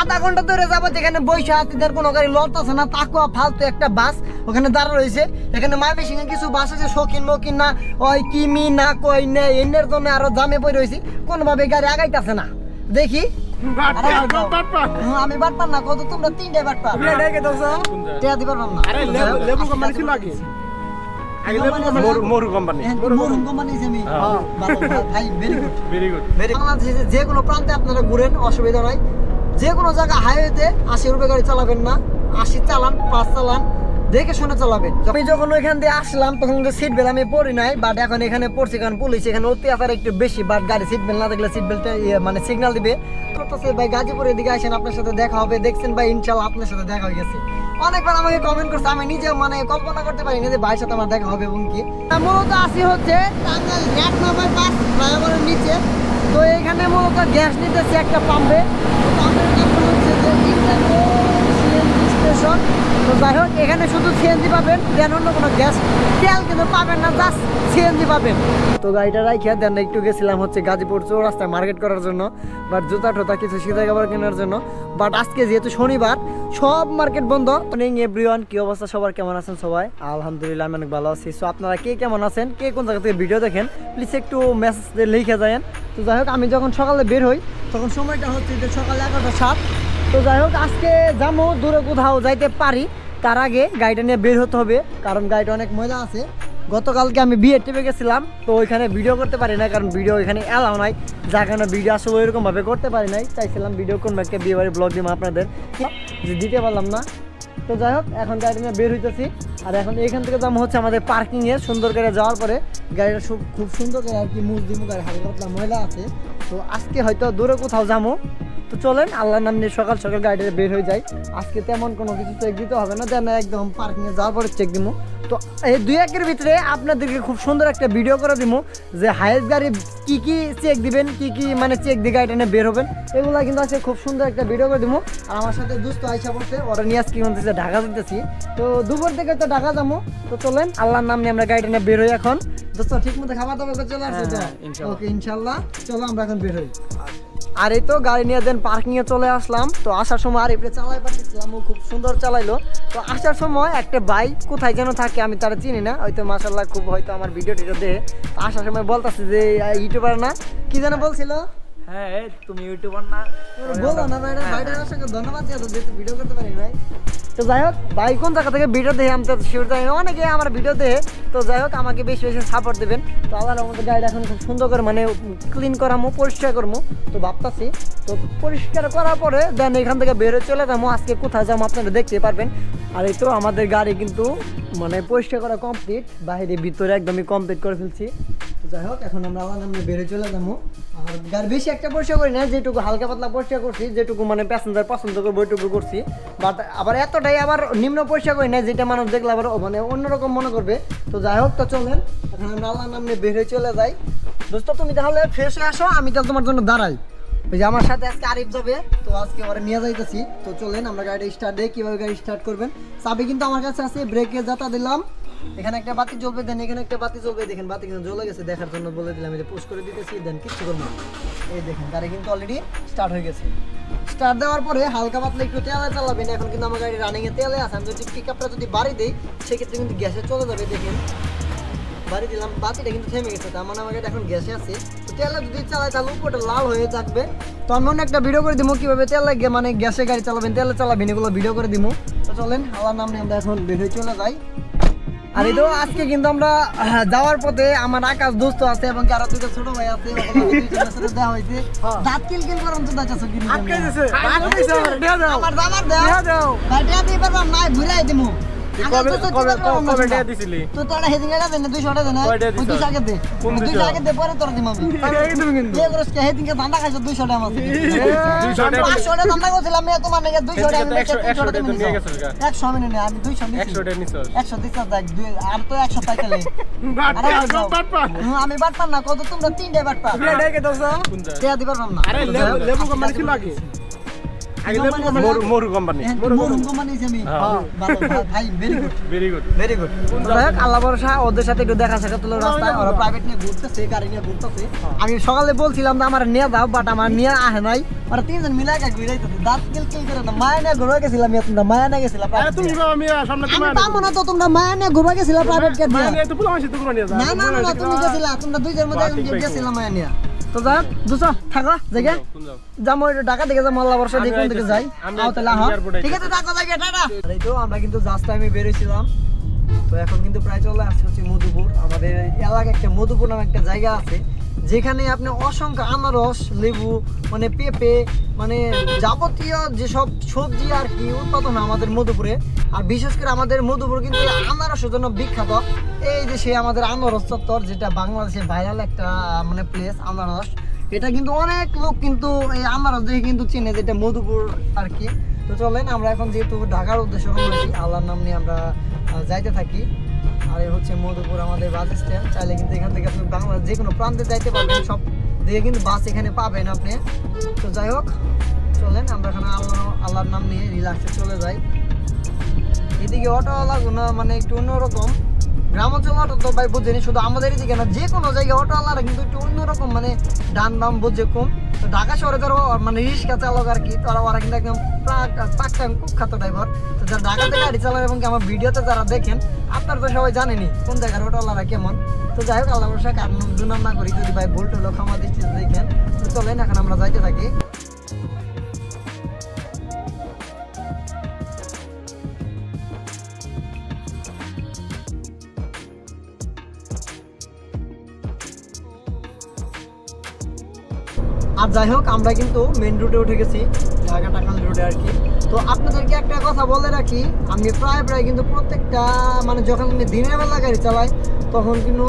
আধা ঘণ্টা ধরে যাব যেখানে বৈশা হাতিদের কোনো গাড়ি লড়তেছে না তাকুয়া ফালতু একটা বাস ওখানে দাঁড়া রয়েছে। এখানে মামি সিংহে কিছু বাস আছে শৌখিন মকিন না ওই কিমি না কই না এনের জন্য আরও জামে পড়ে রয়েছি। কোনোভাবে গাড়ি আগাইতেছে না। দেখি। হুম, আমি বাটপার না কত তোমরা তিনটে বাটপার। টেয়া দিবার না। লেবু- কোম্পানি ছিল আগে। হ্যাঁ, আছে হ্যাঁ। যে কোনো প্রান্তে আপনারা ঘুরেন অসুবিধা নাই। যে কোনো জায়গা হাইওয়েতে আশি রুপে গাড়ি চালাবেন না। আশি চালান, পাঁচ চালান, দেখে শুনে চালাবেন। আমি যখন ওইখান দিয়ে আসলাম, তখন কিন্তু সিট বেল্ট আমি পড়ি নাই বাট এখন এখানে পড়ছি কারণ পুলিশ এখানে অত্যাচার একটু বেশি বাট গাড়ি সিট বেল্ট না দেখলে সিট বেল্টে মানে সিগনাল দিবে। করতেছে, ভাই গাজীপুরের দিকে আসেন, আপনার সাথে দেখা হবে, দেখছেন ভাই ইনশাল্লাহ আপনার সাথে দেখা হয়ে গেছে। অনেকবার আমাকে কমেন্ট করছে, আমি নিজে মানে কল্পনা করতে পারি না যে ভাইয়ের সাথে আমার দেখা হবে এবং কি মূলত আসি হচ্ছে টাঙ্গাইল এক নম্বর পাঁচ ফ্লাইওভারের নিচে। তো এখানে মূলত গ্যাস নিতেছে একটা পাম্পে। পাম্পের নাম হচ্ছে যে ইন্টারনো সিএনজি স্টেশন। তো যাই হোক, এখানে শুধু সিএনজি পাবেন, দেন অন্য কোনো গ্যাস তেল কিন্তু পাবেন না জাস্ট সিএনজি পাবেন। তো গাড়িটা রাইখে, দেন একটু গেছিলাম হচ্ছে গাজীপুর চৌরাস্তায় মার্কেট করার জন্য বাট জুতা টোতা কিছু শীতের খাবার কেনার জন্য। বাট আজকে যেহেতু শনিবার, সব মার্কেট বন্ধ। মর্নিং এভরিওয়ান কি অবস্থা সবার, কেমন আছেন সবাই? আলহামদুলিল্লাহ, আমি অনেক ভালো আছি। সো আপনারা কে কেমন আছেন, কে কোন জায়গা থেকে ভিডিও দেখেন প্লিজ একটু মেসেজ লিখে যায়েন। তো যাই হোক, আমি যখন সকালে বের হই, তখন সময়টা হচ্ছে যে সকালে এগারোটা সাত। তো যাই হোক, আজকে যাব দূরে কোথাও যাইতে পারি। তার আগে গাড়িটা নিয়ে বের হতে হবে, কারণ গাড়িটা অনেক মজা আছে। গতকালকে আমি বিয়ে টিপে গেছিলাম, তো ওইখানে ভিডিও করতে পারি না কারণ ভিডিও এখানে এলাও নাই। যার কারণে ভিডিও আসলে ওইরকম ভাবে করতে পারি নাই। চাইছিলাম ভিডিও কোন একটা বিয়ে বাড়ি ব্লগ দিব আপনাদের। যে দিতে পারলাম না। তো যাই হোক, এখন গাড়ি নিয়ে বের হইতেছি। আর এখন এখান থেকে যাব হচ্ছে আমাদের পার্কিংয়ে সুন্দর করে যাওয়ার পরে। গাড়িটা খুব সুন্দর করে আর কি মুখ দিমু গাড়ি পাতলা ময়লা আছে। তো আজকে হয়তো দূরে কোথাও যাব তো চলেন আল্লাহর নাম নিয়ে সকাল সকাল গাড়িটা বের হয়ে যায় আজকে তেমন কোনো কিছু চেক দিতে হবে না দেন একদম পার্কিংয়ে যাওয়ার পরে চেক দিব তো এই দুই একের ভিতরে আপনাদেরকে খুব সুন্দর একটা ভিডিও করে দিব যে হাইয়েস্ট গাড়ি কি কি চেক দিবেন কি কি মানে চেক দিয়ে গাড়িটা নিয়ে বের হবেন এগুলা কিন্তু আজকে খুব সুন্দর একটা ভিডিও করে দিব আর আমার সাথে দুস্থ আইসা পড়ছে ওরা নিয়ে আজকে বলতেছে ঢাকা যেতেছি। তো দুপুর থেকে তো ঢাকা যাব তো চলেন আল্লাহর নাম নিয়ে আমরা গাড়িটা নিয়ে বের হই এখন। দোস্ত ঠিক মতো খাবার দাবার করে চলে আসছে ওকে ইনশাল্লাহ চলো আমরা এখন বের হই। আর এই তো গাড়ি নিয়ে দেন পার্কিং এ চলে আসলাম। তো আসার সময় আর এপরে চালাই পাঠিয়েছিলাম ও খুব সুন্দর চালাইলো। তো আসার সময় একটা বাইক কোথায় যেন থাকে, আমি তারা চিনি না, হয়তো মাসাল্লাহ খুব হয়তো আমার ভিডিও টিডিও দেয় আসার সময় বলতেছে যে ইউটিউবার না, কি যেন বলছিল? হ্যাঁ তুমি ইউটিউবার না? বলো না ভাই ভাইটার সঙ্গে ধন্যবাদ দিয়ে তো ভিডিও করতে পারি ভাই। তো যাই হোক ভাই কোন জায়গা থেকে ভিডিও দেখে আমি তো শিওর জানি অনেকে আমার ভিডিও দেখে তো যাই হোক আমাকে বেশি বেশি সাপোর্ট দেবেন। তো আল্লাহ আমাদের গাড়িটা এখন খুব সুন্দর করে মানে ক্লিন করামো পরিষ্কার করব তো ভাবতাছি তো পরিষ্কার করার পরে দেন এখান থেকে বেরো চলে যাব আজকে কোথায় যাব আপনারা দেখতে পারবেন। আর এই তো আমাদের গাড়ি কিন্তু মানে পরিষ্কার করা কমপ্লিট বাইরে ভিতরে একদমই কমপ্লিট করে ফেলছি। যাই হোক, এখন আমরা আবার আমরা বেড়ে চলে যাব। আর গাড়ি বেশি একটা পরিষ্কার করি না, যেটুকু হালকা পাতলা পরিষ্কার করছি, যেটুকু মানে প্যাসেঞ্জার পছন্দ করব, ওইটুকু করছি। বাট আবার এতটাই আবার নিম্ন পরিষ্কার করি না, যেটা মানুষ দেখলে আবার মানে অন্যরকম মনে করবে। তো যাই হোক, তো চলেন, এখন আমরা আল্লাহ নাম হয়ে চলে যাই। দোস্ত, তুমি তাহলে ফ্রেশ হয়ে আসো, আমি তাহলে তোমার জন্য দাঁড়াই। ওই যে আমার সাথে আজকে আরিফ যাবে, তো আজকে ওরা নিয়ে যাইতেছি। তো চলেন, আমরা গাড়িটা স্টার্ট দিই কীভাবে গাড়ি স্টার্ট করবেন। চাবি কিন্তু আমার কাছে আছে ব্রেকে যাতা দিলাম। এখানে একটা বাতি জ্বলবে, দেন এখানে একটা বাতি জ্বলবে, দেখেন বাতি কিন্তু জ্বলে গেছে, দেখার জন্য বলে দিলাম যে পুশ করে দিতেছি, দেন কিচ্ছু করব। এই দেখেন, গাড়ি কিন্তু অলরেডি স্টার্ট হয়ে গেছে। স্টার্ট দেওয়ার পরে হালকা পাতলা একটু তেলে চালাবেন, এখন কিন্তু আমার গাড়ি রানিং এ তেলে আছে, আমি যদি পিক আপটা যদি বাড়ি দিই, সেক্ষেত্রে কিন্তু গ্যাসে চলে যাবে, দেখেন। বাড়ি দিলাম, বাতিটা কিন্তু থেমে গেছে, তার মানে আমার গাড়ি এখন গ্যাসে আছে। তো তেলে যদি চালাই, তাহলে উপরটা লাল হয়ে থাকবে। তো আমি অন্য একটা ভিডিও করে দিব কীভাবে তেল মানে গ্যাসে গাড়ি চালাবেন, তেলে চালাবেন, এগুলো ভিডিও করে দিব তো চলেন, আল্লাহর নাম নিয়ে আমরা এখন বের হয়ে চলে যাই। আর এই তো আজকে কিন্তু আমরা যাওয়ার পথে আমার আকাশ দোস্ত আছে এবং আরও দুটো ছোট ভাই আছে দেওয়া হয়েছে। দাঁত কিল কিল করার তো দাঁত আছে আটকে দিছে। আমার দামার দেও। ভাই দিয়ে পারলাম নাই ভুলাই দিমু। কবে কবে চিন্তা করলাম না কবে সেটা। দিছিলি? তো তোরা হেদিন গেলা দেন 200 টাকা দেন। কয় টাকা ওই দিছ? 200 আগে দে। 200 200? দে পরে তোরা দিম আমি। এই তুমি কিন্তু। যে করস কে হেদিন ধান্দা খাইছো 200 টাকা মাসে দুইশো টাকা 500 টাকা ধান্দা করছিলাম আমি তোমার নাকি 200 টাকা হেদিন 100 100 টাকা নিয়ে গেছো 100 মিনিট না আমি 200 নিছি। একশো টাকা নিছস। 100 দিছ দেখ দুই আর তো 100 টাকা লে বাটপা আরে যাও। বাটপা হুম, আমি বাটপার না কত তোমরা তিনটে বাটপার কোন যায় টিয়া দিবার না। আরে লেবু লেবু কোম্পানি ছিল আগে আগে। মরু মরু কোম্পানি। মরুম কোম্পানি। আমি হ্যাঁ। ভাই very good very good very good যাই আল্লাহ ভরসা ওদের সাথে একটু দেখা সাক্ষাৎ হলো রাস্তায় ওরা প্রাইভেট নিয়ে ঘুরতেছে গাড়ি নিয়ে ঘুরতেছে। আমি সকালে বলছিলাম যে আমার নিয়ে দাও বাট আমার নিয়ে আহে নাই। তিনজন মিলে একা ঘুরাইতেছে দাঁত কিল কিল করে না মায়া নিয়ে ঘুরে গেছিলাম তোমরা মায়া নিয়ে গেছিলাম আরে তুমি বাবা আমি সামনে আমি তোমার পাবো না তো তোমরা মায়া নিয়ে ঘুরে প্রাইভেট তো পুরো নিয়ে না না না, না তুমি গেছিলা। তোমরা দুইজন মধ্যে একজন পাইছো। মায়া নিয়ে। তো যা দুশো থাকো জায়গা যাব ঢাকা থেকে যাব আল্লাহ বর্ষা দিয়ে কোন দিকে যাই। আও তাহলে আহ। ঠিক আছে থাকো জায়গা টাটা। এই তো আমরা কিন্তু জাস্ট টাইমে বেরিয়েছিলাম তো এখন কিন্তু প্রায় চলে আসছে হচ্ছে মধুপুর। আমাদের এলাকায় একটা মধুপুর নামে একটা জায়গা আছে। যেখানে আপনি অসংখ্য আনারস, লেবু মানে পেঁপে মানে যাবতীয় যেসব সবজি আর কি উৎপাদন আমাদের মধুপুরে, আর বিশেষ করে আমাদের মধুপুর কিন্তু আনারসের জন্য বিখ্যাত। এই যে সে আমাদের আনারস চত্বর, যেটা বাংলাদেশের ভাইরাল একটা মানে প্লেস আনারস, এটা কিন্তু অনেক লোক কিন্তু এই আনারস দেখে কিন্তু চিনে যেটা মধুপুর আর কি। তো চলেন, আমরা এখন যেহেতু ঢাকার উদ্দেশ্যে আল্লাহর নাম নিয়ে আমরা যাইতে থাকি। আর এই হচ্ছে মধুপুর আমাদের বাস স্ট্যান্ড। চাইলে কিন্তু এখান থেকে আপনি বাংলা যে কোনো প্রান্তে যাইতে পারবেন। সব দিকে কিন্তু বাস এখানে পাবেন আপনি। তো যাই হোক চলেন আমরা এখানে আল্লাহ আল্লাহর নাম নিয়ে রিল্যাক্সে চলে যাই। এদিকে অটোওয়ালা গুলো মানে একটু অন্যরকম। গ্রাম অঞ্চল অটো তো ভাই বুঝেনি, শুধু আমাদের এদিকে না, যে কোনো জায়গায় অটোওয়ালারা কিন্তু একটু অন্যরকম মানে ডান বাম বুঝে কম। তো ঢাকা শহরে ধরো মানে রিক্সা চালক আর কি, তারা ওরা কিন্তু একদম পাক্কা কুখ্যাত ড্রাইভার তো যারা ঢাকাতে গাড়ি চালায় এবং আমার ভিডিওতে যারা দেখেন, আপনারা তো সবাই জানেনি কোন জায়গার অটোওয়ালারা কেমন। তো যাই হোক আল্লাহ বর্ষা কারণ দুনাম না করি, যদি ভাই ভুল টুলো ক্ষমা দৃষ্টিতে দেখেন। তো চলেন, এখন আমরা যাইতে থাকি। যাই হোক, আমরা কিন্তু মেন রুটে উঠে গেছি ঢাকা টাকাল রুটে আর কি। তো আপনাদেরকে একটা কথা বলে রাখি, আমি প্রায় প্রায় কিন্তু প্রত্যেকটা মানে যখন আমি দিনের বেলা গাড়ি চালাই, তখন কিন্তু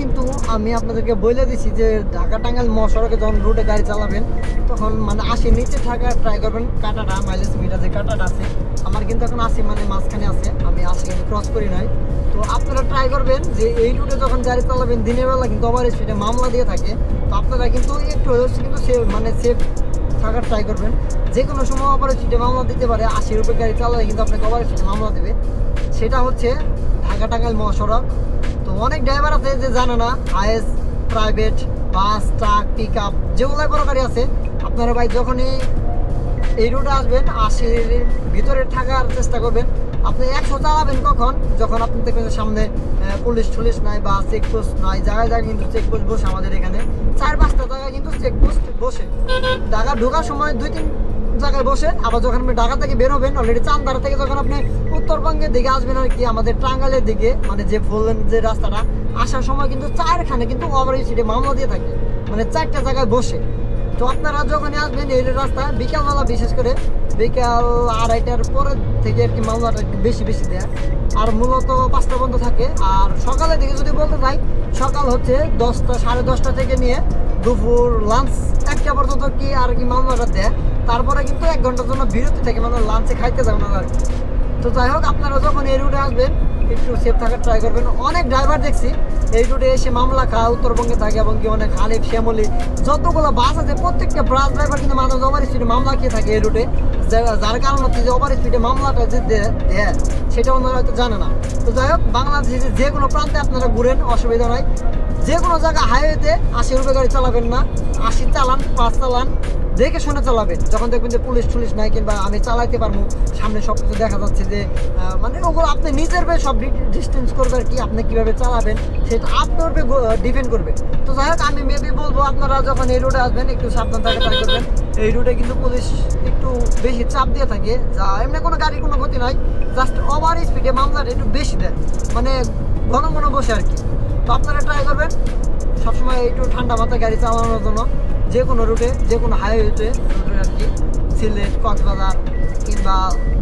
কিন্তু আমি আপনাদেরকে বলে দিছি যে ঢাকা টাঙ্গাইল মহাসড়কে যখন রুটে গাড়ি চালাবেন, তখন মানে আশি নিচে থাকা ট্রাই করবেন কাটাটা মাইলেজ মিটার যে কাটাটা আছে, আমার কিন্তু এখন আশি মানে মাঝখানে আছে, আমি আশি ক্রস করি নাই। তো আপনারা ট্রাই করবেন যে এই রুটে যখন গাড়ি চালাবেন, দিনের বেলা কিন্তু ওভার স্পিডে মামলা দিয়ে থাকে, তো আপনারা কিন্তু একটু কিন্তু সেফ মানে সেফ থাকার ট্রাই করবেন। যে কোনো সময় ওভার স্পিডে মামলা দিতে পারে, আশি রুপে গাড়ি চালালে কিন্তু আপনাকে ওভার স্পিডে মামলা দেবে। সেটা হচ্ছে ঢাকা টাঙ্গাইল মহাসড়ক। অনেক ড্রাইভার আছে যে জানে না, is private bus truck pick up যেগুলো বড় গাড়ি আছে, আপনারা ভাই যখনই এই রুটে আসবেন, আশির ভিতরে থাকার চেষ্টা করবেন। আপনি একশো চালাবেন কখন? যখন আপনি দেখবেন সামনে পুলিশ টুলিশ নাই বা চেকপোস্ট নাই, জায়গায় জায়গায় কিন্তু চেকপোস্ট বসে আমাদের এখানে। চার পাঁচটা জায়গায় কিন্তু চেকপোস্ট বসে। ঢাকা ঢোকার সময় দুই তিন জায়গায় বসে। আবার যখন আপনি ঢাকা থেকে বের হবেন অলরেডি চান্দারা থেকে যখন আপনি উত্তরবঙ্গের দিকে আসবেন আর কি, আমাদের টাঙ্গালের দিকে মানে যে বললেন যে রাস্তাটা, আসার সময় কিন্তু চারখানে কিন্তু ওভার সিটে মামলা দিয়ে থাকে। মানে চারটা জায়গায় বসে। তো আপনারা যখনই আসবেন এই রাস্তা বিকালবেলা বিশেষ করে বিকাল আড়াইটার পরে থেকে আর কি মামলাটা একটু বেশি বেশি দেয়। আর মূলত পাঁচটা বন্ধ থাকে। আর সকালের দিকে যদি বলতে চাই সকাল হচ্ছে দশটা, সাড়ে দশটা থেকে নিয়ে দুপুর লাঞ্চ একটা পর্যন্ত কি আর কি মামলাটা দেয়। তারপরে কিন্তু এক ঘণ্টার জন্য বিরতি থাকে মানে লাঞ্চে খাইতে যাবে না আর তো যাই হোক, আপনারা যখন এই রুটে আসবেন, একটু সেফ থাকার ট্রাই করবেন। অনেক ড্রাইভার দেখছি, এই রুটে এসে মামলা খায়, উত্তরবঙ্গে থাকে এবং কি অনেক হালিফ শ্যামলি, যতগুলো বাস আছে, প্রত্যেকটা বাস ড্রাইভার কিন্তু মানুষ ওভার স্পিডে মামলা খেয়ে থাকে এই রুটে যার কারণ হচ্ছে যে ওভার স্পিডে মামলাটা যে দেয় সেটা ওনারা হয়তো জানে না। তো যাই হোক বাংলাদেশে যে কোনো প্রান্তে আপনারা ঘুরেন, অসুবিধা নয় যে কোনো জায়গা হাইওয়েতে আশি রুপে গাড়ি চালাবেন না। আশি চালান, পাঁচ চালান, দেখে শুনে চালাবেন। যখন দেখবেন যে পুলিশ টুলিশ নাই কিংবা আমি চালাইতে পারব, সামনে সব কিছু দেখা যাচ্ছে যে মানে ওগুলো আপনি নিজের সব ডিস্টেন্স করবে আর কি, আপনি কীভাবে চালাবেন, সেটা আপনার ডিপেন্ড করবে। তো যাই হোক, আমি মেবি বলব আপনারা যখন এই রোডে আসবেন, একটু সাবধান থাকা ট্রাই করবেন। এই রোডে কিন্তু পুলিশ একটু বেশি চাপ দিয়ে থাকে। যা এমনি কোনো গাড়ির কোনো ক্ষতি নাই জাস্ট ওভার স্পিডে মামলাটা একটু বেশি দেয় মানে ঘন ঘন বসে আর কি। তো আপনারা ট্রাই করবেন। সবসময় একটু ঠান্ডা মাথায় গাড়ি চালানোর জন্য। যে কোনো রুটে যে কোনো হাইওয়েতে আর কি, সিলেট, কক্সবাজার কিংবা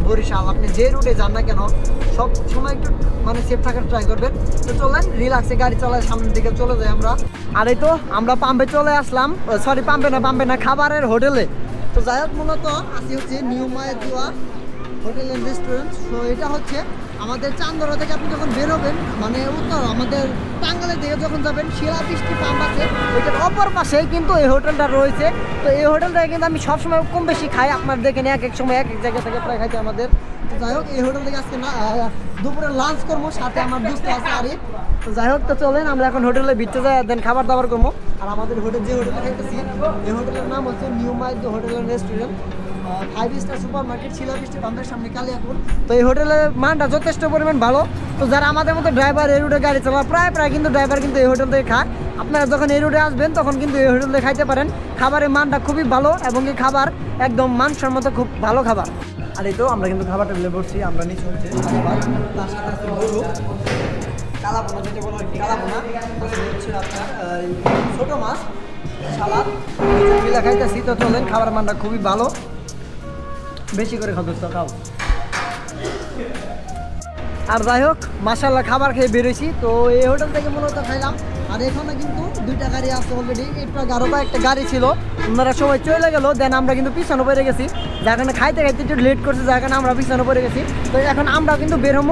বরিশাল, আপনি যে রুটে যান না কেন সব সময় একটু মানে সেফ থাকার ট্রাই করবেন। তো চলেন রিল্যাক্সে গাড়ি চালায় সামনের দিকে চলে যাই আমরা। আর এই তো, আমরা পাম্পে চলে আসলাম। সরি পাম্পে না পাম্পে না, খাবারের হোটেলে। তো যাই হোক, মূলত আসি হচ্ছে নিউ মায়ের দোয়া হোটেল অ্যান্ড রেস্টুরেন্ট তো এটা হচ্ছে আমাদের চান্দরা থেকে আপনি যখন বেরোবেন মানে উত্তর, আমাদের টাঙ্গালের দিকে যখন যাবেন, শিলা বৃষ্টি পাম্প আছে, ওইটার অপর পাশে কিন্তু এই হোটেলটা রয়েছে। তো এই হোটেলটা কিন্তু আমি সবসময় কম বেশি খাই। আপনার দেখেন এক এক সময়, এক এক জায়গা থেকে প্রায় খাইতে আমাদের। যাই হোক, এই হোটেল থেকে আজকে দুপুরে লাঞ্চ করব, সাথে আমার দুস্থ আছে আরিফ। তো যাই হোক, তো চলেন, আমরা এখন হোটেলে ভিতরে যাই দেন খাবার দাবার করব। আর আমাদের হোটেল, যে হোটেলে খাইতেছি, এই হোটেলের নাম হচ্ছে নিউ মাইজ hotel and restaurant five star super market ছিল পাম্পের সামনে কালিয়াপুর তো এই হোটেলের মানটা যথেষ্ট পরিমাণ ভালো। তো যারা আমাদের মতো ড্রাইভার এই রুটে গাড়ি চালায়, প্রায় প্রায় কিন্তু ড্রাইভার কিন্তু এই হোটেল থেকে খায়। আপনারা যখন এই রুটে আসবেন, তখন কিন্তু এই হোটেল থেকে খাইতে পারেন। খাবারের মানটা খুবই ভালো এবং এই খাবার একদম মানসম্মত খুব ভালো খাবার। আর এই তো আমরা কিন্তু খাবার টেবিলে বসছি, আমরা নিচে হচ্ছে ছোটো মাছ, সালাদ। খাইতেছি, তো চলেন খাবার মানটা খুবই ভালো। বেশি করে খাদ্য খাও। আর যাই হোক মাসাল্লাহ খাবার খেয়ে বেরোইছি। তো এই হোটেল থেকে মূলত খাইলাম। আর এখানে কিন্তু দুইটা গাড়ি আছে অলরেডি একটা বা একটা গাড়ি ছিল। ওনারা সবাই চলে গেলো দেন আমরা কিন্তু পিছনে পড়ে গেছি। যার কারণে খাইতে খাইতে একটু লেট করছে, যার কারণে আমরা পিছনে পড়ে গেছি। তো এখন আমরা কিন্তু বের হব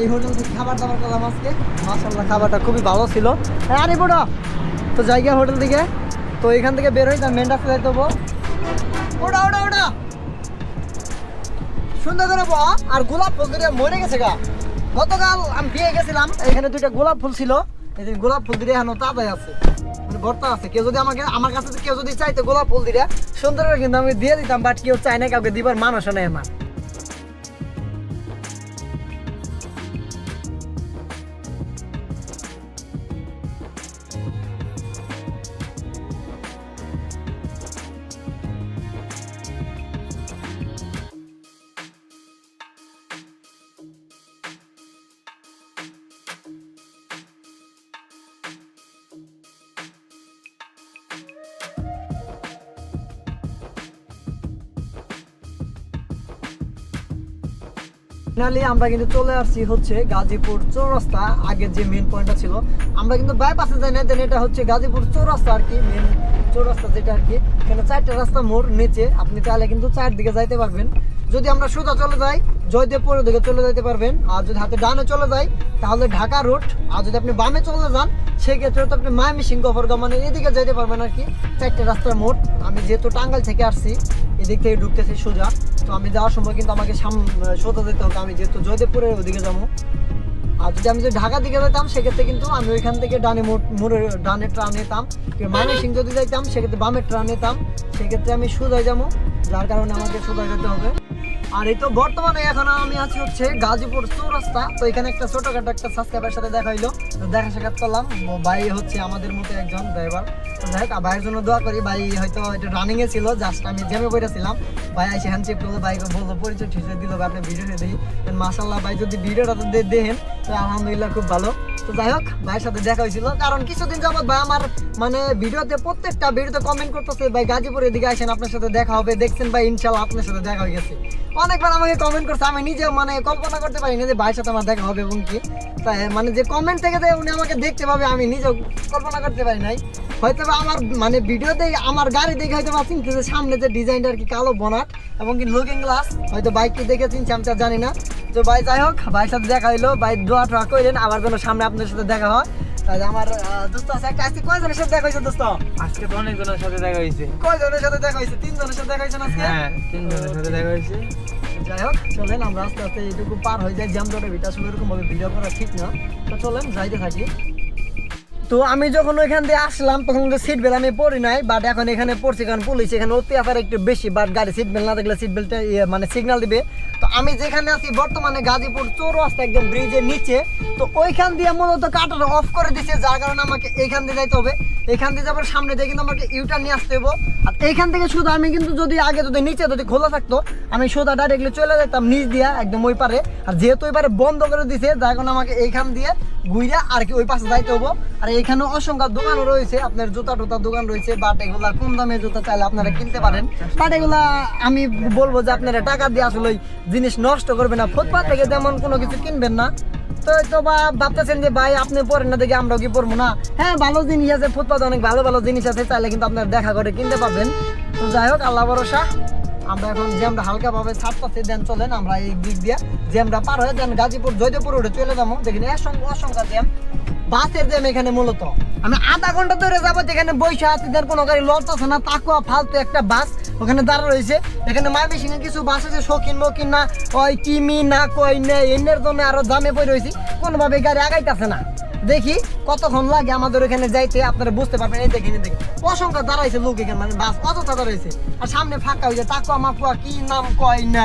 এই হোটেল থেকে খাবার দাবার করলাম আজকে। মাসাল্লাহ খাবারটা খুবই ভালো ছিল। আরে বড়, তো জায়গা হোটেল থেকে তো এখান থেকে বের হই, তার মেন রাস্তা হব ওটা ওটা ওটা সুন্দর করে বা আর গোলাপ ফুল দুটো মরে গেছে গা। গতকাল আমি বিয়ে গেছিলাম এখানে দুইটা গোলাপ ফুল ছিল। এই গোলাপ ফুল দিয়ে এখনও তাজাই আছে মানে ভর্তা আছে। কেউ যদি আমাকে, আমার কাছে কেউ যদি চাইতো গোলাপ ফুল দিয়ে সুন্দর করে কিন্তু আমি দিয়ে দিতাম বাট কেউ চাই না কাউকে দিবার মানুষও নেই আমার। ফাইনালি আমরা কিন্তু চলে আসছি হচ্ছে গাজীপুর চৌরাস্তা, আগে যে মেন পয়েন্টটা ছিল। আমরা কিন্তু বাইপাসে যাই না দেন এটা হচ্ছে গাজীপুর চৌরাস্তা আর কি মেন চৌরাস্তা যেটা আর কি। এখানে চারটা রাস্তা মোড় নিচে, আপনি চাইলে কিন্তু চারদিকে যাইতে পারবেন। যদি আমরা সোজা চলে যাই, জয়দেবপুরের দিকে চলে যাইতে পারবেন। আর যদি হাতে ডানে চলে যাই, তাহলে ঢাকা রুট আর যদি আপনি বামে চলে যান, সেক্ষেত্রে তো আপনি মায়ামি সিংহপরগা মানে এদিকে যেতে পারবেন আর কি, চারটে রাস্তার মোড়। আমি যেহেতু টাঙ্গাল থেকে আসছি, এদিক থেকে ঢুকতেছি সোজা। তো আমি যাওয়ার সময় কিন্তু আমাকে সাম, সোজা যেতে হতো আমি যেহেতু জয়দেবপুরের ওদিকে যাব। আর যদি আমি যদি ঢাকার দিকে যেতাম সেক্ষেত্রে কিন্তু আমি ওইখান থেকে ডানে মোড়ে ডানে ট্রান নিতাম। মানে সিং যদি যাইতাম, সেক্ষেত্রে বামে ট্রান নিতাম। সেক্ষেত্রে আমি সোজায় যাব, যার কারণে আমাকে সোজায় যেতে হবে। আর এই তো বর্তমানে এখন আমি আছি হচ্ছে গাজীপুর চৌরাস্তা। তো এখানে একটা ছোটখাটো একটা সাবস্ক্রাইবার সাথে দেখা হইল। তো দেখা সাক্ষাৎ করলাম। ভাই হচ্ছে আমাদের মতো একজন ড্রাইভার তো যাই হোক ভাইয়ের জন্য দোয়া করি। ভাই হয়তো এটা রানিং এ ছিল জাস্ট আমি জ্যামে পড়েছিলাম। ভাই এসে হ্যান্ডশেক করল, ভাইকে বলল, পরিচয় ঠিচয় দিল ভাই আপনি ভিডিও দিই? মাসাল্লাহ ভাই যদি ভিডিওটা দেখেন, তো আলহামদুলিল্লাহ খুব ভালো। তো যাই হোক, ভাইয়ের সাথে দেখা হয়েছিল। কারণ কিছুদিন যাবত ভাই আমার মানে ভিডিওতে প্রত্যেকটা ভিডিওতে কমেন্ট করতেছে, ভাই গাজীপুর এদিকে আসেন, আপনার সাথে দেখা হবে, দেখছেন ভাই ইনশাল্লাহ আপনার সাথে দেখা হয়ে গেছে। অনেকবার আমাকে কমেন্ট করছে, আমি নিজে মানে কল্পনা করতে পারি না যে ভাইয়ের সাথে আমার দেখা হবে এবং কি। তাই মানে যে কমেন্ট থেকে যে উনি আমাকে দেখতে পাবে, আমি নিজেও কল্পনা করতে পারি নাই। হয়তো আমার মানে ভিডিওতে আমার গাড়ি দেখে হয়তো বা চিনতে যে সামনে যে ডিজাইনটা আর কি কালো বনাট এবং কি লুকিং গ্লাস হয়তো বাইককে দেখে চিনছি, আমি জানি না। তো ভাই, যাই হোক, ভাইয়ের সাথে দেখা হইল, ভাই দোয়া টোয়া করলেন আবার যেন সামনে আপনার সাথে দেখা হয়। তাই আমার দোস্ত আছে একটা আজকে কয়জনের সাথে দেখা হয়েছে দোস্ত? আজকে তো অনেকজনের সাথে দেখা হয়েছে। কয়জনের সাথে দেখা হয়েছে? তিনজনের সাথে দেখা হয়েছে না আজকে? হ্যাঁ তিনজনের সাথে দেখা হয়েছে। যাই হোক চলেন আমরা আস্তে আস্তে এইটুকু পার হয়ে যাই জ্যাম জটের ভিতরে। আসলে এরকম ভাবে ভিডিও করা ঠিক না। তো চলেন যাইতে থাকি। তো আমি যখন ওইখান দিয়ে আসলাম, তখন কিন্তু সিট বেল্ট আমি পরি নাই বাট এখন এখানে পড়ছি কারণ পুলিশ এখানে অত্যাচার একটু বেশি বাট গাড়ি সিট বেল্ট না দেখলে সিট বেল্টটা মানে সিগন্যাল দিবে। তো আমি যেখানে আছি বর্তমানে গাজীপুর চৌরাস্তা একদম ব্রিজের নিচে। তো ওইখান দিয়ে মূলত কাটার অফ করে দিছে, যার কারণে আমাকে এইখান দিয়ে যাইতে হবে। এখান দিয়ে যাবার সামনে দিয়ে কিন্তু আমাকে ইউটার নিয়ে আসতে হবে আর এইখান থেকে শুধু আমি কিন্তু যদি আগে যদি নিচে যদি খোলা থাকতো, আমি সোজা ডাইরেক্টলি চলে যেতাম নিচ দিয়া, একদম ওই পারে। আর যেহেতু ওই পারে বন্ধ করে দিছে, যার কারণে আমাকে এইখান দিয়ে ঘুরে আর কি ওই পাশে যাইতে হব। আর এখানে অসংখ্য দোকানও রয়েছে, আপনার জুতা টুতা দোকান রয়েছে, বাট এগুলা কম দামে জুতা চাইলে আপনারা কিনতে পারেন। বাট এগুলা আমি বলব যে আপনারা টাকা দিয়ে আসলে জিনিস নষ্ট করবেন না। ফুটপাথ থেকে তেমন কোনো কিছু কিনবেন না। তো তো বা ভাবতেছেন যে, ভাই, আপনি পড়েন না দেখে আমরাও কি পড়ব না? হ্যাঁ ভালো জিনিস আছে ফুটপাথ অনেক ভালো ভালো জিনিস আছে, চাইলে কিন্তু আপনারা দেখা করে কিনতে পারবেন। তো যাই হোক, আল্লাহ ভরসা। আমরা এখন জ্যামটা হালকাভাবে ছাড়তেছি, দেন চলেন আমরা এই দিক দিয়ে। জ্যামটা পার হয়ে, দেন গাজীপুর, জয়দেবপুর রোডে চলে যাব। দেখেন অসংখ্য অসংখ্য জ্যাম। বাসের জ্যাম এখানে মূলত। আমি আধা ঘণ্টা ধরে যাব, যেখানে বৈশা আছে, দেন কোনো গাড়ি লড়তেছে না, তাকুয়া ফালতু একটা বাস ওখানে দাঁড়া রয়েছে। এখানে মাইমি সিংহে কিছু বাস আছে, শৌখিন মকিন না ওই কিমি না কই নে, এনের জন্য আরও দামে পড়ে রয়েছি। কোনোভাবে গাড়ি আগাইতেছে না। দেখি কতক্ষণ লাগে আমাদের ওখানে যাইতে, আপনারা বুঝতে পারবেন, এই দেখেন দেখেন। অসংখ্য দাঁড়াইছে লোক এখানে মানে বাস, অযথা দাঁড়াইছে। আর সামনে ফাঁকা হয়েছে টাকুয়া মাকুয়া কি নাম কয় না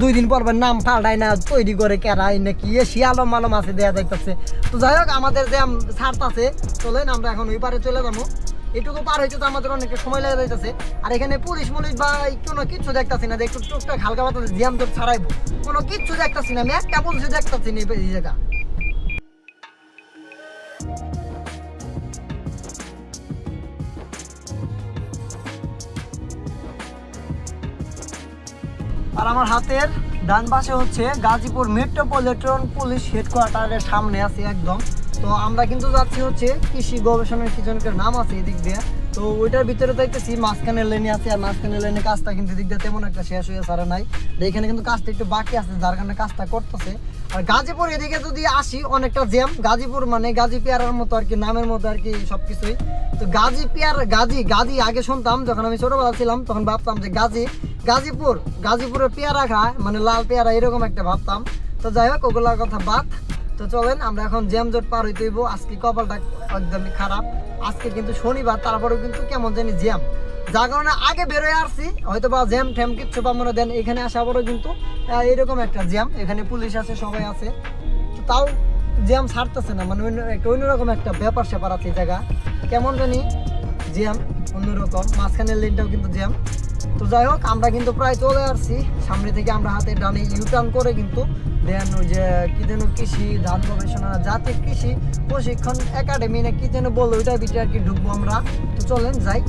দুই দিন পর নাম পাল্টায় না, তৈরি করে কেরাই না কি, এ শিয়ালম মালম আছে দেয়া যাইতেছে তো যাই হোক, আমাদের যে ছাড় আছে চলেন, আমরা এখন ওই পারে চলে যাব। এটুকু পার হইতে তো আমাদের অনেকটা সময় লেগে যাইতেছে। আর এখানে পুলিশ মুলিশ বা কোনো কিচ্ছু দেখতাছি না একটু টুকটাক হালকা পাতা জ্যাম তো ছাড়াইবো। কোনো কিচ্ছু দেখতাছি না, আমি একটা পুলিশ দেখতাছি না এই জায়গা। আর আমার হাতের ডান পাশে হচ্ছে গাজীপুর মেট্রোপলিটন পুলিশ হেডকোয়ার্টারের সামনে আছে একদম। তো আমরা কিন্তু যাচ্ছি হচ্ছে কৃষি গবেষণা কি নাম আছে এদিক দিয়ে। তো ওইটার ভিতরে দেখতেছি মাঝখানের লেনে আছে আর মাঝখানের লেনে কাজটা কিন্তু এদিক দিয়ে তেমন একটা শেষ হয়ে সারা নাই। এখানে কিন্তু কাজটা একটু বাকি আছে, যার কারণে কাজটা করতেছে। আর গাজীপুর এদিকে যদি আসি, অনেকটা জ্যাম। গাজীপুর মানে গাজী পেয়ারার মতো আর কি, নামের মতো আর কি সবকিছুই। তো গাজী পেয়ার, গাজী গাজী আগে শুনতাম, যখন আমি ছোটবেলা ছিলাম, তখন ভাবতাম যে গাজী, গাজীপুর, গাজীপুরের পেয়ারা খায় মানে লাল পেয়ারা এরকম একটা ভাবতাম। তো যাই হোক, ওগুলোর কথা বাদ। তো চলেন, আমরা এখন জ্যাম জট পার হইতে হইব। আজকে কপালটা একদমই খারাপ। আজকে কিন্তু শনিবার, তারপরেও কিন্তু কেমন জানি জ্যাম। যার কারণে আগে বেরোয় আসছি হয়তো বা জ্যাম ট্যাম কিচ্ছু বা মনে দেন এখানে আসার পরেও কিন্তু এরকম একটা জ্যাম, এখানে পুলিশ আছে, সবাই আছে। তাও জ্যাম ছাড়তেছে না মানে অন্য একটা, অন্যরকম একটা ব্যাপার স্যাপার আছে জায়গা। কেমন জানি জ্যাম, অন্যরকম মাঝখানের লেনটাও কিন্তু জ্যাম। তো যাই হোক, আমরা কিন্তু প্রায় চলে আসছি, সামনে থেকে আমরা হাতে ডানে ইউটার্ন করে কিন্তু, দেন ওই যে কি যেন কৃষি, ধান গবেষণা জাতীয় কৃষি, প্রশিক্ষণ একাডেমি না কি যেন বলল ওইটার ভিতরে আর কি ঢুকবো আমরা। তো চলেন, যাই।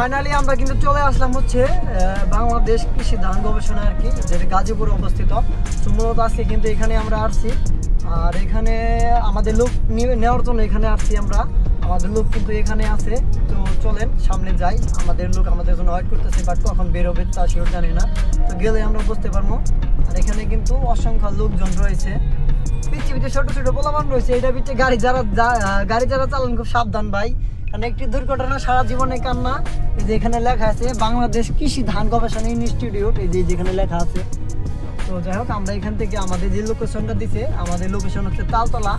ফাইনালি আমরা কিন্তু চলে আসলাম হচ্ছে বাংলাদেশ কৃষি ধান গবেষণা আর কি, যেটা গাজীপুরে অবস্থিত। তো মূলত আজকে কিন্তু এখানে আমরা আসছি। আর এখানে আমাদের লোক নেওয়ার জন্য এখানে আসছি আমরা। আমাদের লোক কিন্তু এখানে আছে। তো চলেন, সামনে যাই। আমাদের লোক আমাদের জন্য ওয়েট করতেছে বাট কখন বেরোবে তা সেও জানি না। তো গেলে আমরা বুঝতে পারব। আর এখানে কিন্তু অসংখ্য লোকজন রয়েছে। পৃথিবীতে ছোট ছোট পোলাবান রয়েছে। এটা ভিতরে গাড়ি যারা গাড়ি যারা চালান খুব সাবধান ভাই। কারণ একটি দুর্ঘটনা, সারা জীবনে কান্না। এই যে এখানে লেখা আছে, বাংলাদেশ কৃষি ধান গবেষণা ইনস্টিটিউট, এই যে যেখানে লেখা আছে। তো যাই হোক, আমরা এখান থেকে আমাদের যে লোকেশনটা দিছে, আমাদের লোকেশন হচ্ছে তালতলা,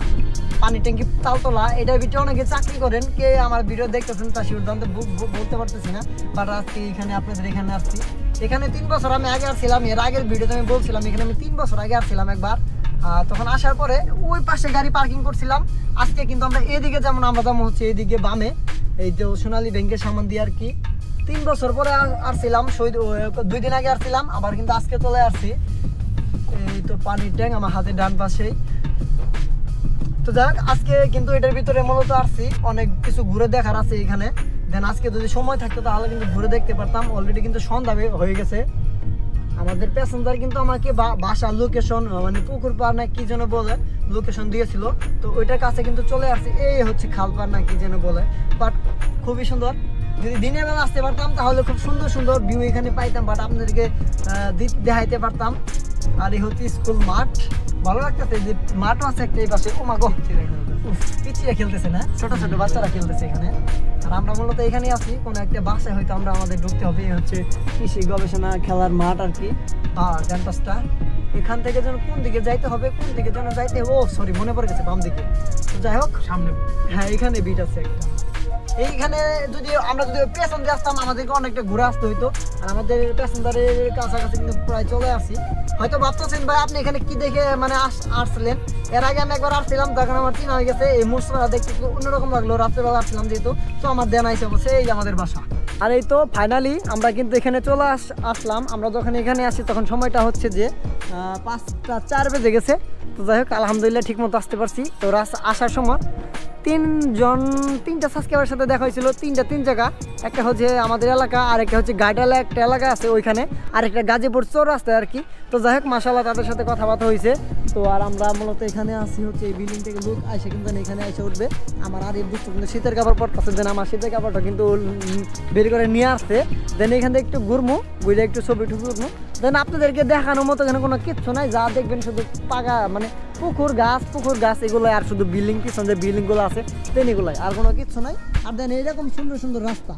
পানি ট্যাঙ্কি তালতলা। এটার ভিতরে অনেকে চাকরি করেন, কে আমার ভিডিও দেখতেছেন তা সিদ্ধান্ত বলতে পারতেছি না। বাট আজকে এখানে আপনাদের এখানে আসছি। এখানে তিন বছর আমি আগে আসছিলাম, এর আগের ভিডিওতে আমি বলছিলাম, এখানে আমি তিন বছর আগে আসছিলাম একবার। তখন আসার পরে ওই পাশে গাড়ি পার্কিং করছিলাম। আজকে কিন্তু আমরা এদিকে যেমন আমরা যেমন হচ্ছে এইদিকে বামে, এই যে সোনালী ব্যাংকের সামান দিয়ে আর কি। তিন বছর পরে আসছিলাম, শহীদ দুই দিন আগে আসছিলাম, আবার কিন্তু আজকে চলে আসছি। এই তো পানির ট্যাঙ্ক আমার হাতের ডান পাশেই। তো যাক, আজকে কিন্তু এটার ভিতরে মূলত আসছি, অনেক কিছু ঘুরে দেখার আছে এখানে। দেন আজকে যদি সময় থাকতো তাহলে কিন্তু ঘুরে দেখতে পারতাম। অলরেডি কিন্তু সন্ধ্যা হয়ে গেছে। আমাদের প্যাসেঞ্জার কিন্তু আমাকে বাসার লোকেশন মানে পুকুর পার না কি যেন বলে লোকেশন দিয়েছিল। তো ওইটার কাছে কিন্তু চলে আসছে, এই হচ্ছে খালপার না কি যেন বলে। বাট খুবই সুন্দর। যদি দিনের বেলা আসতে পারতাম, তাহলে খুব সুন্দর সুন্দর ভিউ এখানে পাইতাম বাট আপনাদেরকে দেখাইতে পারতাম। আর এই হচ্ছে স্কুল মাঠ। ভালো লাগতেছে যে মাঠও আছে একটা এই পাশে। ও মা গো পিচ্চিরা খেলতেছে না ছোট ছোট বাচ্চারা খেলতেছে এখানে। আর আমরা মূলত এখানে আছি কোনো একটা বাসায় হয়তো আমরা আমাদের ঢুকতে হবে হচ্ছে কৃষি গবেষণা খেলার মাঠ আর কি ক্যাম্পাসটা এখান থেকে যেন কোন দিকে যাইতে হবে কোন দিকে যেন যাইতে হবে ও সরি মনে পড়ে গেছে বাম দিকে তো যাই হোক সামনে। হ্যাঁ এখানে বিট আছে একটা। এইখানে যদি আমরা যদি প্যাসেঞ্জার আসতাম, আমাদেরকে অনেকটা ঘুরে আসতে হইতো। আর আমাদের প্যাসেঞ্জারের কাছাকাছি কিন্তু প্রায় চলে আসি। হয়তো ভাবতেছেন, ভাই, আপনি এখানে কি দেখে মানে আস- আসছিলেন এর আগে আমি একবার আসছিলাম, তখন আমার চিনা হয়ে গেছে। এই মুসরা দেখতে একটু অন্যরকম লাগল। রাত্রেবেলা আসছিলাম যেহেতু, তো আমার দেন আইসে বসে এই আমাদের বাসা। আর এই তো ফাইনালি আমরা কিন্তু এখানে চলে আস, আসলাম। আমরা যখন এখানে আসি, তখন সময়টা হচ্ছে যে পাঁচটা চার বেজে গেছে। তো যাই হোক, আলহামদুলিল্লাহ ঠিক মতো আসতে পারছি। তো রাস- আসার সময় তিনজন, তিনটা সাবস্ক্রাইবার সাথে দেখা হয়েছিল। তিনটা তিন জায়গা। একটা হচ্ছে আমাদের এলাকা, আর একটা হচ্ছে গাইডালে একটা এলাকা আছে ওইখানে। আর একটা গাজীপুর চোর রাস্তায় আর কি। তো যাই হোক মাসাল্লাহ তাদের সাথে কথাবার্তা হয়েছে। তো আর আমরা মূলত এখানে আসি হচ্ছে এই বিল্ডিং থেকে লোক আইসে কিন্তু এখানে এসে উঠবে। আমার আর এই কিন্তু শীতের কাপড় পরতেছে দেন আমার শীতের কাপড়টা কিন্তু বের করে নিয়ে আসছে। দেন এখান থেকে একটু ঘুরমু, বুঝলে একটু ছবি টুবি দেন আপনাদেরকে দেখানোর মতো এখানে কোনো কিচ্ছু নাই। যা দেখবেন শুধু পাকা মানে পুকুর গাছ পুকুর গাছ, এগুলো আর শুধু বিল্ডিং, পিছন যে বিল্ডিংগুলো আছে দেন আর কোনো কিচ্ছু নাই। আর দেন এইরকম সুন্দর সুন্দর রাস্তা।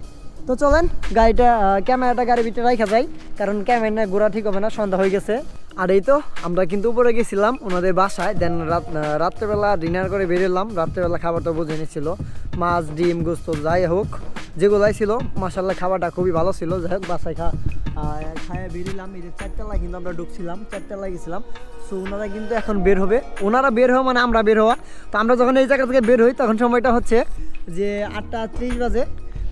তো চলেন, গাড়িটা ক্যামেরাটা গাড়ির ভিতরে রাখা যায়, কারণ ক্যামেরা ঘোরা ঠিক হবে না, সন্ধ্যা হয়ে গেছে। আর এই তো, আমরা কিন্তু উপরে গেছিলাম ওনাদের বাসায়। দেন রাত রাত্রেবেলা ডিনার করে বেরোলাম রাত্রেবেলা খাবারটা বুঝে নিচ্ছিল মাছ, ডিম, গোস্ত, যাই হোক, যেগুলাই ছিল মাসাল্লাহ খাবারটা খুবই ভালো ছিল। যাই হোক, বাসায় খা খায় বেরিলাম এই যে চারটালায় কিন্তু আমরা ঢুকছিলাম চারটালায় গেছিলাম। সো ওনারা কিন্তু এখন বের হবে। ওনারা বের হওয়া মানে আমরা বের হওয়া। তো আমরা যখন এই জায়গা থেকে বের হই, তখন সময়টা হচ্ছে যে আটটা ত্রিশ বাজে।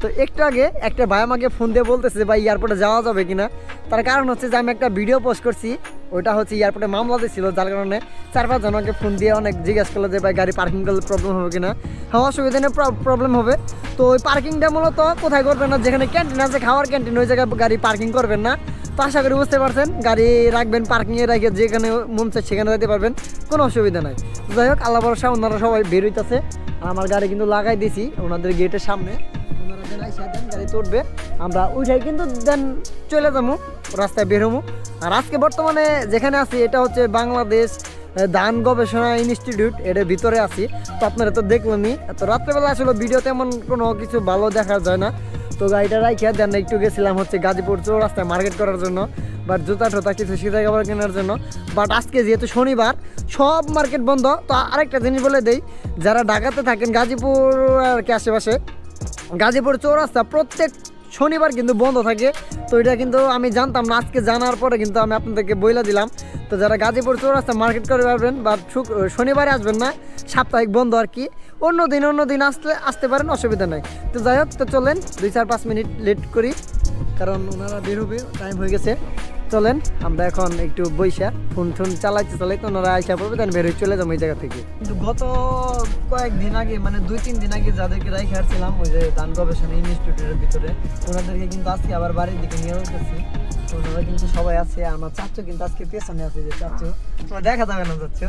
তো একটু আগে একটা ভাই আমাকে ফোন দিয়ে বলতেছে ভাই এয়ারপোর্টে যাওয়া যাবে কিনা? তার কারণ হচ্ছে যে, আমি একটা ভিডিও পোস্ট করছি। ওইটা হচ্ছে এয়ারপোর্টে মামলা দিয়েছিল যার কারণে চার পাঁচ জন আমাকে ফোন দিয়ে অনেক জিজ্ঞেস করল যে, ভাই গাড়ি পার্কিং করলে প্রবলেম হবে কিনা? হ্যাঁ অসুবিধা নেই প্রবলেম হবে। তো ওই পার্কিংটা মূলত কোথায় করবেন না, যেখানে ক্যান্টিন আছে, খাওয়ার ক্যান্টিন ওই জায়গায় গাড়ি পার্কিং করবেন না। তো আশা করি বুঝতে পারছেন, গাড়ি রাখবেন পার্কিংয়ে রেখে যেখানে মন চায় সেখানে যেতে পারবেন, কোনো অসুবিধা নাই। যাই হোক, আল্লাহ ভরসা, ওনারা সবাই বের হইতেছে। আমার গাড়ি কিন্তু লাগাই দিয়েছি ওনাদের গেটের সামনে। ওনারা দেন আইসা দেন, গাড়ি তুলবে, আমরা উঠাই, কিন্তু দেন চলে যাব রাস্তায় বের হব আর আজকে বর্তমানে যেখানে আছি, এটা হচ্ছে বাংলাদেশ ধান গবেষণা ইনস্টিটিউট এটার ভিতরে আছি। তো আপনারা তো দেখলেনই তো রাত্রেবেলা আসলে ভিডিও তেমন কোনো কিছু ভালো দেখা যায় না। তো গাড়িটা রাইখে, দেন একটু গেছিলাম হচ্ছে গাজীপুর চৌরাস্তায় মার্কেট করার জন্য বাট জুতা টোতা কিছু শীতে কাপড় কেনার জন্য। বাট আজকে যেহেতু শনিবার, সব মার্কেট বন্ধ, তো আরেকটা জিনিস বলে দেই, যারা ঢাকাতে থাকেন, গাজীপুর আর কি আশেপাশে গাজীপুর চৌরাস্তা প্রত্যেক শনিবার কিন্তু বন্ধ থাকে। তো এটা কিন্তু আমি জানতাম না, আজকে জানার পরে কিন্তু আমি আপনাদেরকে বইলা দিলাম। তো যারা গাজীপুর চৌরাস্তা মার্কেট করে পারবেন বা শনিবারে আসবেন না, সাপ্তাহিক বন্ধ আর কি। অন্য দিন অন্য দিন আসলে আসতে পারেন, অসুবিধা নাই। তো যাই হোক, তো চলেন, দুই চার পাঁচ মিনিট লেট করি, কারণ ওনারা বের হবে টাইম হয়ে গেছে। চলেন, আমরা এখন একটু বৈশা ফোন টোন চালাইতে চালাইতে ওনারা আইসা পড়বে তাহলে বের হয়ে চলে যাব এই জায়গা থেকে। কিন্তু গত কয়েকদিন আগে মানে দুই, তিন দিন আগে যাদেরকে রাইখে আসছিলাম, ওই যে দান গবেষণা ইনস্টিটিউটের ভিতরে, ওনাদেরকে কিন্তু আজকে আবার বাড়ির দিকে নিয়ে যেতেছি ওনারা কিন্তু সবাই আছে আমার চাচ্চু কিন্তু আজকে পেছনে আছে, যে চাচ্চু তোমার দেখা যাবে না চাচ্চু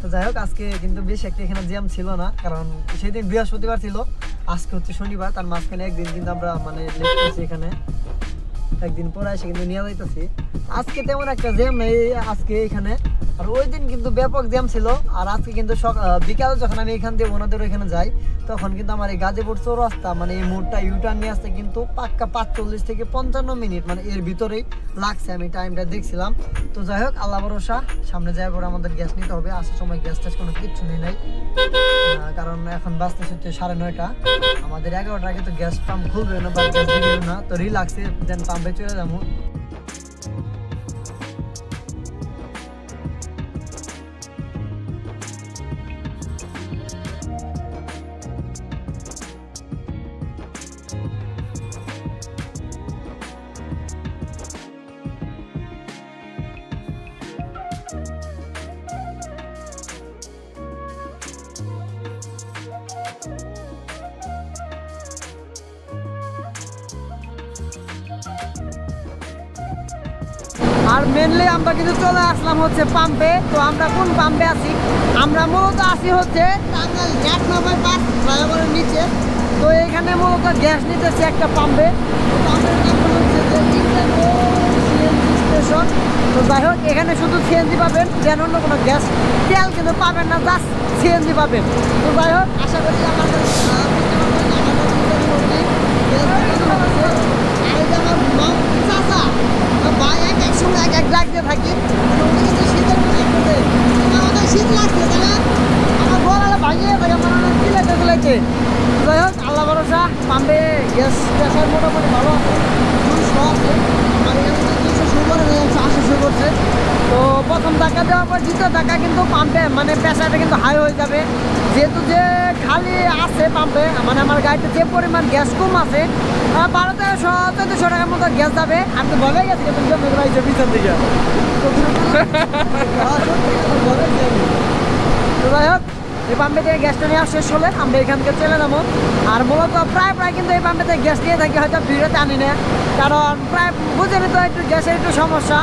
তো যাই হোক, আজকে কিন্তু বেশ একটা এখানে জ্যাম ছিল না, কারণ সেদিন বৃহস্পতিবার ছিল, আজকে হচ্ছে শনিবার, তার মাঝখানে একদিন কিন্তু আমরা মানে এখানে। একদিন পরে এসে কিন্তু নিয়ে যাইতেছি। আজকে তেমন একটা জ্যাম নেই আজকে এখানে। আর ওই দিন কিন্তু ব্যাপক জ্যাম ছিল। আর আজকে কিন্তু বিকালে যখন আমি এখান দিয়ে ওনাদের ওইখানে যাই, তখন কিন্তু আমার এই গাজীপুর চৌরাস্তা মানে এই মোড়টা ইউটার্ন নিয়ে আসতে কিন্তু পাক্কা পাঁচচল্লিশ থেকে পঞ্চান্ন মিনিট মানে এর ভিতরেই লাগছে। আমি টাইমটা দেখছিলাম। তো যাই হোক, আল্লাহ ভরসা, সামনে যাওয়ার পরে আমাদের গ্যাস নিতে হবে। আসার সময় গ্যাস ট্যাস কোনো কিচ্ছু নেই নাই। কারণ এখন বাজতে হচ্ছে সাড়ে নয়টা। আমাদের এগারোটার আগে তো গ্যাস পাম্প খুলবে না না। তো রিলাক্সে দেন পাম্পে চলে যাব আর চলে আসলাম হচ্ছে পাম্পে। তো আমরা কোন পাম্পে আছি? আমরা মূলত আছি হচ্ছে ফ্লাইওভারের নিচে। তো এখানে মূলত গ্যাস নিতেছি একটা পাম্পে। CNG station. তো যাই হোক এখানে শুধু সিএনজি পাবেন যেন অন্য কোনো গ্যাস তেল কিন্তু পাবেন না জাস্ট সিএনজি পাবেন। তো যাই হোক আশা করি আমার কাছে, আহ, বুঝতে পারবেন, আমাদের কিন্তু আর এই যে আমার মা চাচা আমার ভাই এক এক দিয়ে থাকি উনি শীত লাগছে না? আমার গোয়ালা ভাঙিয়ে ভাই আমার অনেক চিলাইতে চিলাইতে যাই হোক, আল্লাহ ভরসা, পাম্পে গ্যাস গ্যাসের মোটামুটি ভালো আছে। আমার এখানে একশো আশি শুরু করছে। তো প্রথম ধাক্কা দেওয়ার পর দ্বিতীয় ধাক্কা কিন্তু পাম্পে মানে প্রেশারটা কিন্তু হাই হয়ে যাবে। যেহেতু যে খালি আছে পাম্পে মানে আমার গাড়িতে যে পরিমাণ গ্যাস কম আছে বারো তেরোশো, চোদ্দশো টাকার মতো গ্যাস যাবে। আমি তো বলেই গেছি কিন্তু রয়েছে পিছন দিকে। তো যাই হোক এই পাম্পে থেকে গ্যাসটা নেওয়া শেষ হলে আমরা এখান থেকে চলে যাব। আর মূলত প্রায় প্রায় কিন্তু এই পাম্পে থেকে গ্যাস নিয়ে থাকি হয়তো ভিড়ে আনি না। কারণ প্রায় বুঝে তো একটু গ্যাসের একটু সমস্যা।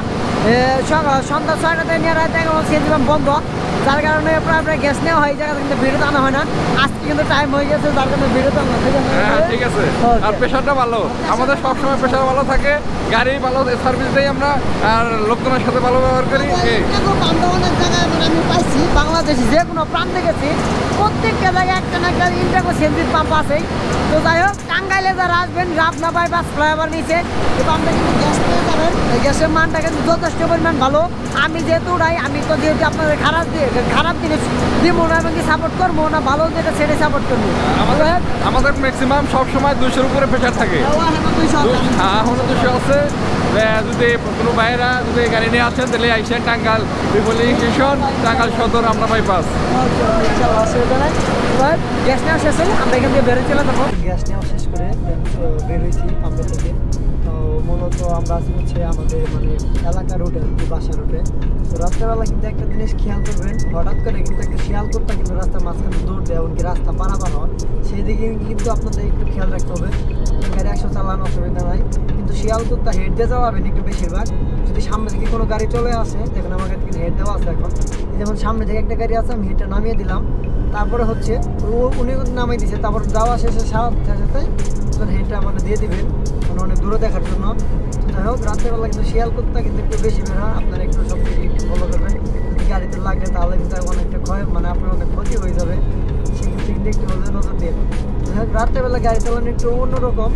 সন্ধ্যা ছয়টা থেকে নিয়ে রাত এগারো সিএনজি পাম্প বন্ধ। যার কারণে প্রায় প্রায় গ্যাস নেওয়া হয় জায়গা থেকে ভিড়ে আনা হয় না। আজকে কিন্তু টাইম হয়ে গেছে যার কারণে ভিড়ে আনা ঠিক আছে? হ্যাঁ. আর প্রেশারটা ভালো। আমাদের সবসময় প্রেশার ভালো থাকে। গাড়ি ভালো সার্ভিস দেই আমরা। আর লোকজনের সাথে ভালো ব্যবহার করি। অনেক জায়গায় মানে আমি পাইছি বাংলাদেশে যে কোনো প্রান্তে গেছি প্রত্যেকটা জায়গায় একটা না একটা ইন্টারকো সেন্সিভ পাম্প আছেই। তো যাই হোক টাঙ্গাইলে যারা আসবেন রাবনা বাইপাস ফ্লাইওভার নিচে এই পাম্পে কিন্তু গ্যাস পেয়ে যাবেন। এই গ্যাসের মানটা কিন্তু যথেষ্ট পরিমাণ ভালো। আমি যেহেতু উড়াই আমি তো যেহেতু আপনাদের খারাপ দিয়ে খারাপ জিনিস দিব না এবং সাপোর্ট করব না ভালো যেটা সেটাই সাপোর্ট করব। আমাদের আমাদের ম্যাক্সিমাম সব সময় দুশোর উপরে প্রেশার থাকে। দু- হ্যাঁ দুশো আছে। এ, যদি কোনো বাইরা যদি গাড়ি নিয়ে আসেন, তাহলে আইসেন টাঙ্গাল বিপলি স্টেশন টাঙ্গাল সদর, আমরা বাইপাস গ্যাস নেওয়া শেষ হলে আমরা এখান থেকে চলে যাব গ্যাস নেওয়া শেষ করে বেরোইছি পাম্পের থেকে তো মূলত আমরা আছি হচ্ছে আমাদের মানে এলাকা কি বাসা রুটে তো রাত্রেবেলা কিন্তু একটা জিনিস খেয়াল করবেন হঠাৎ করে কিন্তু একটা শিয়াল করতে কিন্তু রাস্তার মাঝখানে দৌড় দেয় এমনকি রাস্তা পারাপার হয় সেই দিকে কিন্তু আপনাদের একটু খেয়াল রাখতে হবে গাড়ি একশো চালানো অসুবিধা নাই কিন্তু শিয়াল কুত্তা হেড দিয়ে যাওয়াবেন একটু বেশিরভাগ যদি সামনে থেকে কোনো গাড়ি চলে আসে, দেখুন আমার কাছে হেড দেওয়া আছে এখন। যেমন সামনে থেকে একটা গাড়ি আছে, আমি হেডটা নামিয়ে দিলাম। তারপরে হচ্ছে, ও- উনি নামিয়ে দিছে, তারপর যাওয়া শেষে সাথে সাথে তখন হেডটা মানে দিয়ে দিবেন মানে অনেক দূরে দেখার জন্য। যাই হোক, রাত্রেবেলা কিন্তু শিয়াল কুত্তা কিন্তু একটু বেশি বের হয়, আপনারা একটু সব কিছু একটু ফলো করবেন। গাড়িতে লাগলে তাহলে কিন্তু অনেকটা ক্ষয় মানে আপনার অনেক ক্ষতি হয়ে যাবে। একটু হলে নজর দিয়ে। রাত্রেবেলা গাড়ি চালানো একটু অন্যরকম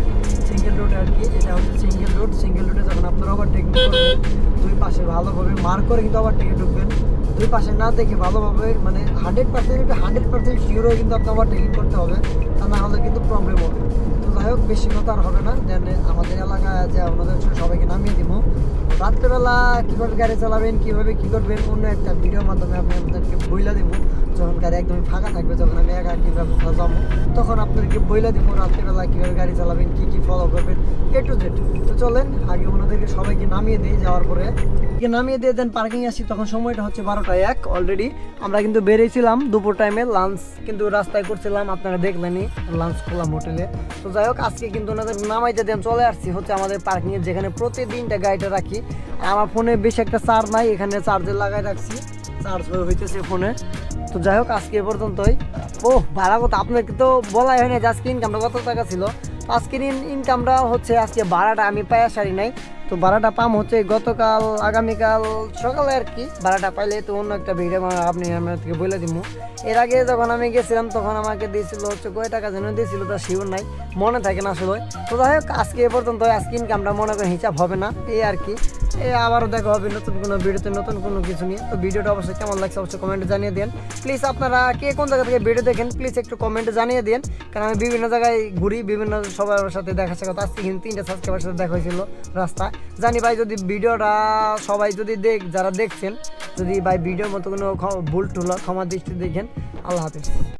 সিঙ্গেল রোড আর কি। এটা হচ্ছে সিঙ্গেল রোড সিঙ্গেল রোডে যখন আপনারা ওভারটেকিং করবেন, দুই পাশে ভালোভাবে মার্ক করে কিন্তু ওভারটেকে ঢুকবেন। দুই পাশে না দেখে ভালোভাবে মানে hundred percent hundred percent sure হয়ে কিন্তু আপনার ওভারটেকিং করতে হবে। তা না হলে কিন্তু প্রবলেম হবে। তো যাই হোক, বেশি কথা আর হবে না। দেন আমাদের এলাকায় যে আপনাদের সবাইকে নামিয়ে দিব। রাত্রেবেলা কীভাবে গাড়ি চালাবেন, কীভাবে কী করবেন, অন্য একটা ভিডিওর মাধ্যমে আমি আপনাদেরকে বইলা দিব। যখন গাড়ি একদমই ফাঁকা থাকবে, যখন আমি একা কীভাবে কোথাও যাব, তখন আপনাদেরকে বইলা দিব রাত্রেবেলা কীভাবে গাড়ি চালাবেন, কী কী ফলো করবেন এ টু জেড তো চলেন, আগে ওনাদেরকে সবাইকে নামিয়ে দিই যাওয়ার পরে। নামিয়ে দিয়ে দেন পার্কিং আসি, তখন সময়টা হচ্ছে বারোটা এক অলরেডি আমরা কিন্তু বেরিয়েছিলাম দুপুর টাইমে লাঞ্চ কিন্তু রাস্তায় করছিলাম, আপনারা দেখলেনই লাঞ্চ করলাম হোটেলে তো যাই হোক, আজকে কিন্তু ওনাদের নামাইতে দেন, চলে আসছি হচ্ছে আমাদের পার্কিংয়ে যেখানে প্রতিদিনটা গাড়িটা রাখি। আমার ফোনে বেশি একটা চার্জ নাই, এখানে চার্জে লাগাই রাখছি। চার্জ হইতেছে ফোনে। তো যাই হোক, আজকে এ পর্যন্তই। ও ভাড়া কথা, আপনাকে তো বলাই হয়নি যে আজকে ইনকামটা কত টাকা ছিল। আজকের ইনকামটা হচ্ছে, আজকে ভাড়াটা আমি পায়া সারি নাই। তো ভাড়াটা পাম হচ্ছে গতকাল, আগামীকাল সকালে আর কি। ভাড়াটা পাইলে তো অন্য একটা ভিডিও আপনি আমার থেকে বলে দিব এর আগে যখন আমি গেছিলাম, তখন আমাকে দিয়েছিল হচ্ছে কয় টাকা যেন দিয়েছিল তার শিওর নাই, মনে থাকে না আসলে। তো যাই হোক, আজকে এ পর্যন্ত, আজকে ইনকামটা মনে করেন হিসাব হবে না এই আর কি। এ আবারও দেখা হবে নতুন কোনো ভিডিওতে নতুন কোনো কিছু নিয়ে। তো ভিডিওটা অবশ্যই কেমন লাগছে, অবশ্যই কমেন্টে জানিয়ে দিন প্লিজ আপনারা কে কোন জায়গা থেকে ভিডিও দেখেন প্লিজ একটু কমেন্টে জানিয়ে দিন কারণ আমি বিভিন্ন জায়গায় ঘুরি, বিভিন্ন সবার সাথে দেখা সাক্ষাৎ। আজকে কিন্তু তিনটা সাবস্ক্রাইবার সাথে দেখা হয়েছিল রাস্তা জানি ভাই যদি ভিডিওটা সবাই যদি দেখ যারা দেখছেন, যদি ভাই ভিডিওর মতো কোনো ভুল টুল ক্ষমা দৃষ্টি দেখেন। আল্লাহ হাফিজ।